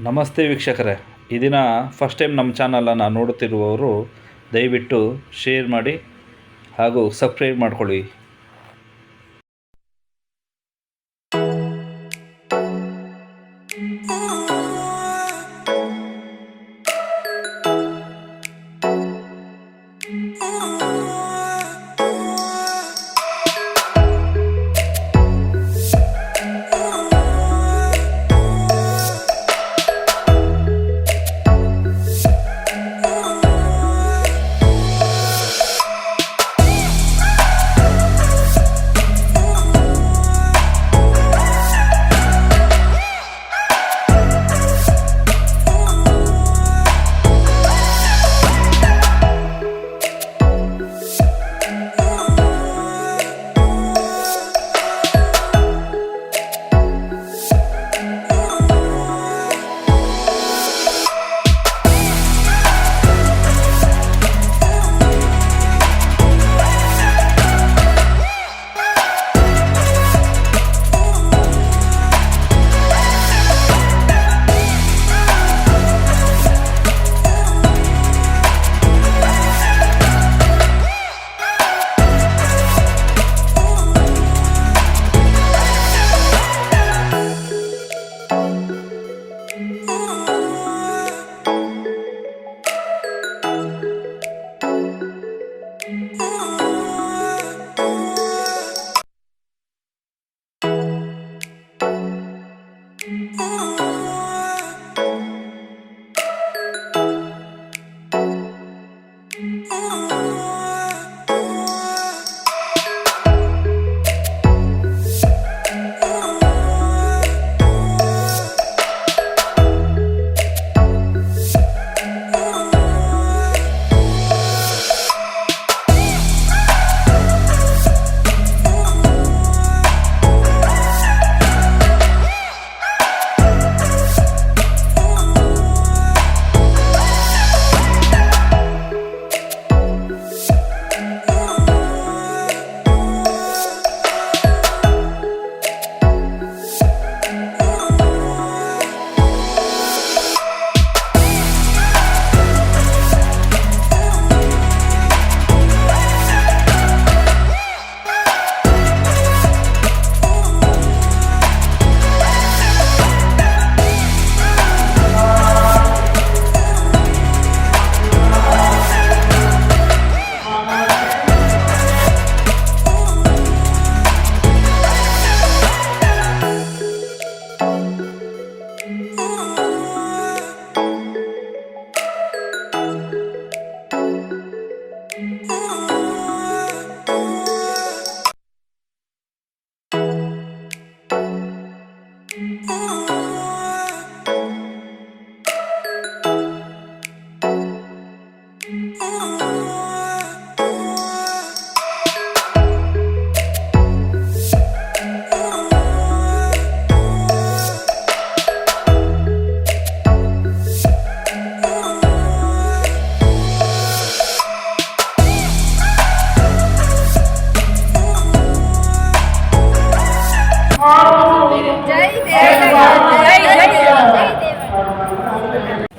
ನಮಸ್ತೆ ವೀಕ್ಷಕರೇ. ಈ ದಿನ ಫಸ್ಟ್ ಟೈಮ್ ನಮ್ಮ ಚಾನಲನ್ನು ನೋಡುತ್ತಿರುವವರು ದಯವಿಟ್ಟು ಶೇರ್ ಮಾಡಿ ಹಾಗೂ ಸಬ್ಸ್ಕ್ರೈಬ್ ಮಾಡ್ಕೊಳ್ಳಿ.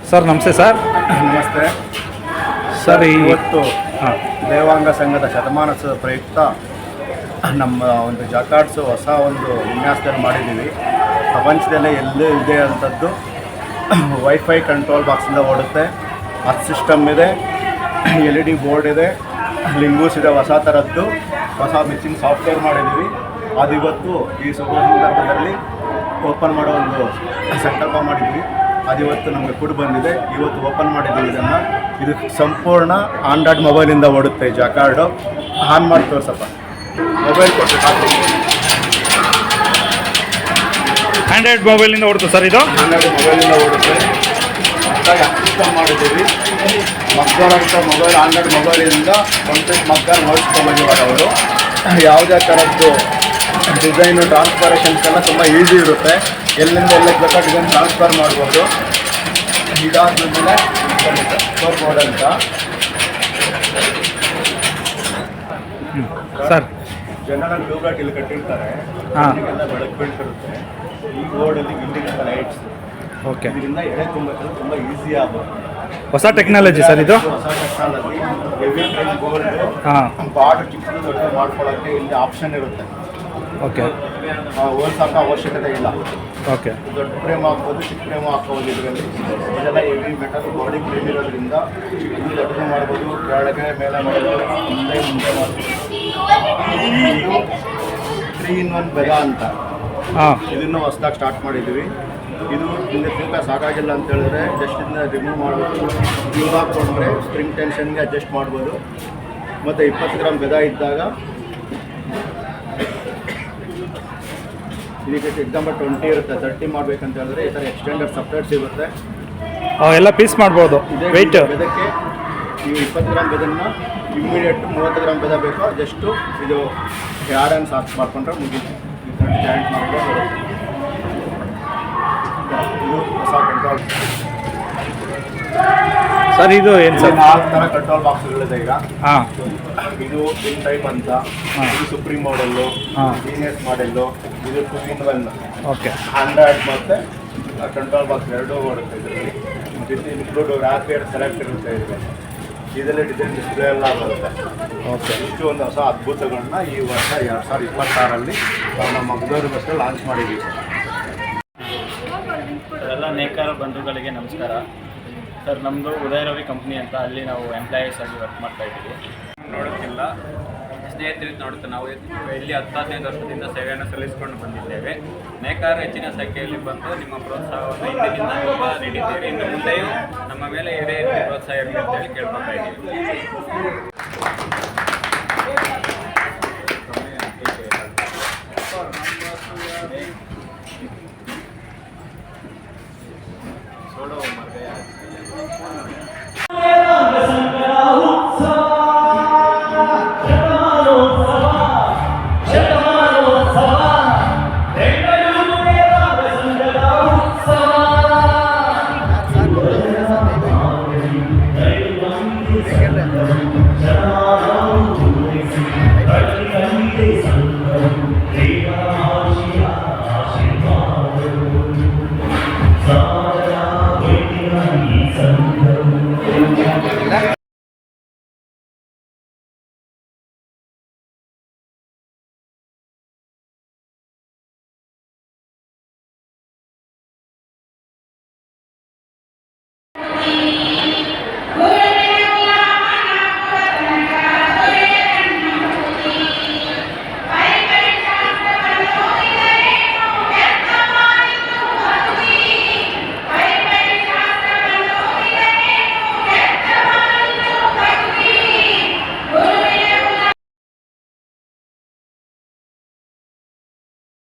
ಸರ್ ನಮಸ್ತೆ ಸರ್ ನಮಸ್ತೆ ಸರ್. ಇವತ್ತು ದೇವಾಂಗ ಸಂಘದ ಶತಮಾನೋತ್ಸವ ಪ್ರಯುಕ್ತ ನಮ್ಮ ಒಂದು ಜಾಕಾರ್ಡ್ಸು ಹೊಸ ಒಂದು ವಿನ್ಯಾಸದಲ್ಲಿ ಮಾಡಿದ್ದೀವಿ. ಪ್ರಪಂಚದಲ್ಲೇ ಎಲ್ಲೂ ಇದೆ ಅಂಥದ್ದು ವೈಫೈ ಕಂಟ್ರೋಲ್ ಬಾಕ್ಸಿಂದ ಓಡುತ್ತೆ. ಹತ್ ಸಿಸ್ಟಮ್ ಇದೆ. ಎಲ್ ಇ ಡಿ ಬೋರ್ಡ್ ಇದೆ. ಲಿಂಗೂಸ್ ಇದೆ ಹೊಸ ಥರದ್ದು. ಹೊಸ ಮಿಕ್ಸಿಂಗ್ ಸಾಫ್ಟ್ವೇರ್ ಮಾಡಿದ್ದೀವಿ. ಅದು ಇವತ್ತು ಈ ಶುಭ ಸಂದರ್ಭದಲ್ಲಿ ಓಪನ್ ಮಾಡೋ ಒಂದು ಸಂಕಲ್ಪ ಮಾಡಿದ್ವಿ ಅದು ಇವತ್ತು ನಮಗೆ ಫುಡ್ ಬಂದಿದೆ. ಇವತ್ತು ಓಪನ್ ಮಾಡಿದ್ದೀವಿ ಇದನ್ನು. ಇದು ಸಂಪೂರ್ಣ ಆಂಡ್ರಾಯ್ಡ್ ಮೊಬೈಲಿಂದ ಓಡುತ್ತೆ ಜಾಕಾರ್ಡು ಆನ್ ಮಾಡಿ ತೋರಿಸಪ್ಪ. ಮೊಬೈಲ್ ಕೊಟ್ಟು ಆ್ಯಂಡ್ರಾಯ್ಡ್ ಮೊಬೈಲಿಂದ ಓಡುತ್ತೆ ಸರ್ ಇದು? ಆಂಡ್ರಾಯ್ಡ್ ಮೊಬೈಲಿಂದ ಓಡುತ್ತೆ. ಸಿಸ್ಟಮ್ ಮಾಡಿದ್ದೀವಿ. ಮಕ್ಕಳ ಮೊಬೈಲ್ ಆಂಡ್ರಾಯ್ಡ್ ಮೊಬೈಲಿಂದ ಕಂಪ್ಲೀಟ್ ಮಕ್ಕಳ ನೋಡ್ಸ್ಕೊಂಬಂದಿದ್ದಾರೆ ಅವರು. ಯಾವುದೇ ಥರದ್ದು ಡಿಸೈನು ಟ್ರಾನ್ಸ್ಫರೇಷನ್ಸ್ ಎಲ್ಲ ತುಂಬ ಈಸಿ ಇರುತ್ತೆ. ಎಲ್ಲಿಂದ ಎಲ್ಲಿಗೆ ಬೇಕಾ ಡಿಸೈನ್ ಟ್ರಾನ್ಸ್ಫರ್ ಮಾಡ್ಬೋದು. ಇದಾದ್ಮೇಲೆ ಮೇಲೆ ಬೋರ್ಡ್ ಅಂತ. ಸರ್. ಜನರಲ್ ಟ್ಯೂಬ್ಲೈಟ್ ಇಲ್ಲಿ ಕಟ್ಟಿರ್ತಾರೆ. ಹಾ. ಎಲ್ಲ ಬೆಳಕು ಬೀಳ್ತಿರುತ್ತೆ ಈ ಬೋರ್ಡಲ್ಲಿ ಬಿಲ್ಡಿಂಗ್ ಲೈಟ್ಸ್ ಓಕೆ ಇದರಿಂದ ಎಳೆ ತುಂಬಕ್ಕೆ ತುಂಬ ಈಸಿ ಆಗುತ್ತೆ. ಹೊಸ ಟೆಕ್ನಾಲಜಿ ಸರ್ ಇದು? ಹೊಸ ಟೆಕ್ನಾಲಜಿ ಹೆವಿ ಗೋಲ್ಡ್ ಹಾಂ. ಬಾರ್ಡರ್ ಚಿಕ್ಕ ಮಾಡ್ಕೊಳ್ಳೋಕ್ಕೆ ಇಲ್ಲಿ ಆಪ್ಷನ್ ಇರುತ್ತೆ. ಓಕೆ ಓದ್ಸಾಕ ಅವಶ್ಯಕತೆ ಇಲ್ಲ. ಓಕೆ ದೊಡ್ಡ ಫ್ರೇಮ್ ಆಗ್ಬೋದು ಚಿಕ್ಕ ಪ್ರೇಮ ಹಾಕ್ಬೋದು ಇದರಲ್ಲಿ ಇದೆಲ್ಲ ಹೆವಿ ಮೆಟಲ್ ಬಾಡಿ ಫ್ರೇಮ್ ಇರೋದ್ರಿಂದ ಇಲ್ಲಿ ದೊಡ್ಡದು ಮಾಡ್ಬೋದು ಕೆಳಗೆ ಮೇಲೆ ಮಾಡ್ಬೋದು ಮುಂದೆ ಮುಂದೆ ಮಾಡ್ಬೋದು. ಇದು ತ್ರೀ ಇನ್ ಒನ್ ಬೆದ ಅಂತ. ಹಾಂ. ಇದನ್ನು ಹೊಸ್ದಾಗಿ ಸ್ಟಾರ್ಟ್ ಮಾಡಿದ್ದೀವಿ. ಇದು ನಿಮಗೆ ತೂಕ ಸಾಕಾಗಿಲ್ಲ ಅಂತ ಹೇಳಿದ್ರೆ ಜಸ್ಟ್ ಇದನ್ನ ರಿಮೂವ್ ಮಾಡ್ಬೋದು. ಟ್ಯೂಬ್ ಹಾಕ್ಕೊಂಡ್ರೆ ಸ್ಪ್ರಿಂಗ್ ಟೆನ್ಷನ್ಗೆ ಅಡ್ಜಸ್ಟ್ ಮಾಡ್ಬೋದು. ಮತ್ತು ಇಪ್ಪತ್ತು ಗ್ರಾಮ್ ಬೆದ ಇದ್ದಾಗ ಇದಕ್ಕೆ ಎಕ್ಸಾಂಪಲ್ ಟ್ವೆಂಟಿ ಇರುತ್ತೆ. ತರ್ಟಿ ಮಾಡ್ಬೇಕಂತ ಹೇಳಿದ್ರೆ ಈ ಥರ ಎಕ್ಸ್ಟೆಂಡರ್ ಸಪ್ರೇಟ್ ಸಿಗುತ್ತೆ. ಎಲ್ಲ ಪೀಸ್ ಮಾಡ್ಬೋದು. ವೆಯ್ಟ್ ಬೆದಕ್ಕೆ ನೀವು ಇಪ್ಪತ್ತು ಗ್ರಾಮ್ ಬೆದನ್ನ ಇಮ್ಮಿಡಿಯೇಟ್ ಮೂವತ್ತು ಗ್ರಾಮ್ ಬೆದ ಬೇಕೋ ಜಸ್ಟು ಇದು ಯಾರನ್ನು ಸಾಕ್ಸ್ ಮಾಡ್ಕೊಂಡ್ರೆ ಮುಗೀತು. ಜಾಯಿಂಟ್ ಮಾಡಿದ್ರೆ ಇದು ಹೊಸ ಕಂಟ್ರೋಲ್ ಸರ್ ಇದು ಏನು ಸರ್? ನಾಲ್ಕು ಥರ ಕಂಟ್ರೋಲ್ ಬಾಕ್ಸ್ಗಳಿದೆ ಈಗ. ಹಾಂ. ಇದು ಇನ್ ಟೈಪ್ ಅಂತ ಹಾ. ಇದು ಸುಪ್ರೀಂ ಮಾಡೆಲ್ಲು ಹಾ. ಜೀನಿಯಸ್ ಮಾಡೆಲ್ಲು ಇದು two in one okay. Hundred ಮತ್ತೆ ಕಂಟ್ರೋಲ್ ಬಾಕ್ಸ್ ಎರಡೂ ಬರುತ್ತೆ ಇದರಲ್ಲಿ. ವಿತ್ ಇನ್ಕ್ಲೂಡ್ ರ್ಯಾಪಿಯರ್ ಸೆಲೆಕ್ಟ್ ಇರುತ್ತೆ ಇದರಲ್ಲಿ. ಇದರಲ್ಲಿ ಡಿಸೈನ್ ಡಿಸ್ಪ್ಲೇ ಎಲ್ಲ ಬರುತ್ತೆ. ಓಕೆ. ಇಷ್ಟು ಒಂದು ಹೊಸ ಅದ್ಭುತಗಳನ್ನ ಈ ವರ್ಷ ಎರಡು ಸಾವಿರದ ಇಪ್ಪತ್ತಾರಲ್ಲಿ ನಾವು ನಮ್ಮ ಬಸ್ಸಲ್ಲಿ ಲಾಂಚ್ ಮಾಡಿದ್ದೀವಿ. ಎಲ್ಲ ನೇಕಾರ ಬಂಧುಗಳಿಗೆ ನಮಸ್ಕಾರ. ಸರ್ ನಮ್ಮದು ಉದಯ ರವಿ ಕಂಪ್ನಿ ಅಂತ ಅಲ್ಲಿ ನಾವು ಎಂಪ್ಲಾಯೀಸ್ ಆಗಿ ವರ್ಕ್ ಮಾಡ್ತಾ ಇದ್ದೀವಿ. ನೋಡೋಕ್ಕಿಲ್ಲ. ಸ್ನೇಹಿತರಿಗೆ ನೋಡುತ್ತೆ. ನಾವು ಇಲ್ಲಿ ಹತ್ತು ಹದಿನೈದು ವರ್ಷದಿಂದ ಸೇವೆಯನ್ನು ಸಲ್ಲಿಸಿಕೊಂಡು ಬಂದಿದ್ದೇವೆ. ನೇಕಾರ ಹೆಚ್ಚಿನ ಸಂಖ್ಯೆಯಲ್ಲಿ ಬಂದು ನಿಮ್ಮ ಪ್ರೋತ್ಸಾಹವನ್ನು ಇಂದಿನಿಂದ ತುಂಬ ನೀಡಿದ್ದೇವೆ. ಇನ್ನು ಮುಂದೆಯೂ ನಮ್ಮ ಮೇಲೆ ಇದೇ ಪ್ರೋತ್ಸಾಹ ಇರಲಿ ಅಂತೇಳಿ ಕೇಳ್ಕೊತಾ ಇದ್ದೀವಿ.